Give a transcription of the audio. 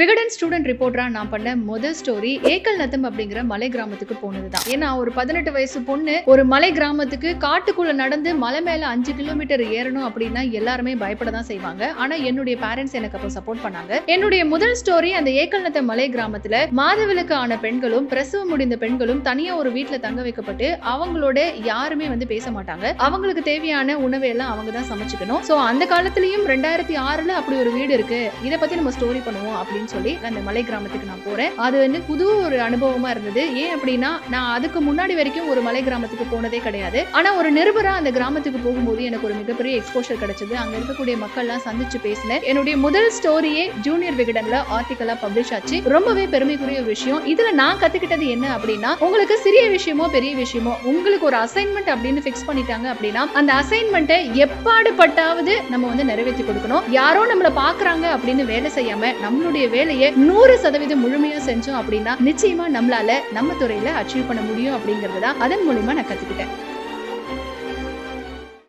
Vikatan student ரிப்போர்ட்டரா நான் பண்ண முதல் ஸ்டோரி ஏக்கல் நத்தம் அப்படிங்கிற மலை கிராமத்துக்கு போனதுதான். ஏன்னா ஒரு பதினெட்டு வயசு பொண்ணு ஒரு மலை கிராமத்துக்கு காட்டுக்குள்ள நடந்து மலை மேல அஞ்சு கிலோமீட்டர் ஏறணும் அப்படின்னா எல்லாருமே பயப்பட தான் செய்வாங்க. ஆனா என்னுடைய பேரண்ட்ஸ் எனக்கு அப்போ சப்போர்ட் பண்ணாங்க. என்னுடைய முதல் ஸ்டோரி அந்த ஏக்கல் நத்தம் மலை கிராமத்துல மாதவிலக்கு ஆன பெண்களும் பிரசவம் முடிந்த பெண்களும் தனியா ஒரு வீட்டுல தங்க வைக்கப்பட்டு அவங்களோட யாருமே வந்து பேச மாட்டாங்க. அவங்களுக்கு தேவையான உணவை எல்லாம் அவங்க தான் சமைச்சுக்கணும். சோ அந்த காலத்திலயும் ரெண்டாயிரத்தி ஆறுல அப்படி ஒரு வீடு இருக்கு. இதை பத்தி நம்ம ஸ்டோரி பண்ணுவோம் அப்படின்னு சொல்லி அந்த மலை கிராமத்துக்கு நான் போறேன். அது வந்து புது ஒரு அனுபவமா இருந்தது. ஏன் அப்படின்னா நான் அதுக்கு முன்னாடி வரைக்கும் ஒரு மலை கிராமத்துக்கு போனதே கிடையாது. ஆனா ஒரு நிருபரா அந்த கிராமத்துக்கு போகும்போது எனக்கு ஒரு மிகப்பெரிய எக்ஸ்போஷர் கிடைச்சது. அங்க இருக்கக்கூடிய மக்கள்லாம் சந்திச்சு பேசினேன். என்னுடைய முதல் ஸ்டோரியே ஜூனியர் விகடன்ல ஆர்டிக்கலா பப்ளிஷ் ஆச்சு. ரொம்பவே பெருமைக்குரிய விஷயம். இதுல நான் கத்துக்கிட்டது என்ன அப்படின்னா உங்களுக்கு சிறிய விஷயமோ பெரிய விஷயமோ உங்களுக்கு ஒரு அசைன்மெண்ட் அப்படின்னு ஃபிக்ஸ் பண்ணிட்டாங்க அப்படின்னா அந்த அசைன்மெண்ட்டை எப்பாடுபட்டாவது நம்ம வந்து நிறைவேற்றி கொடுக்கணும். யாரோ நம்மளை பாக்குறாங்க அப்படின்னு வேலை செய்யாம நம்மளுடைய வேலையை நூறு சதவீதம் முழுமையா செஞ்சோம் அப்படின்னா நிச்சயமா நம்மளால நம்ம துறையில அச்சீவ் பண்ண முடியும் அப்படிங்கறதுதான் அதன் மூலியமா நான் கத்துக்கிட்டேன்.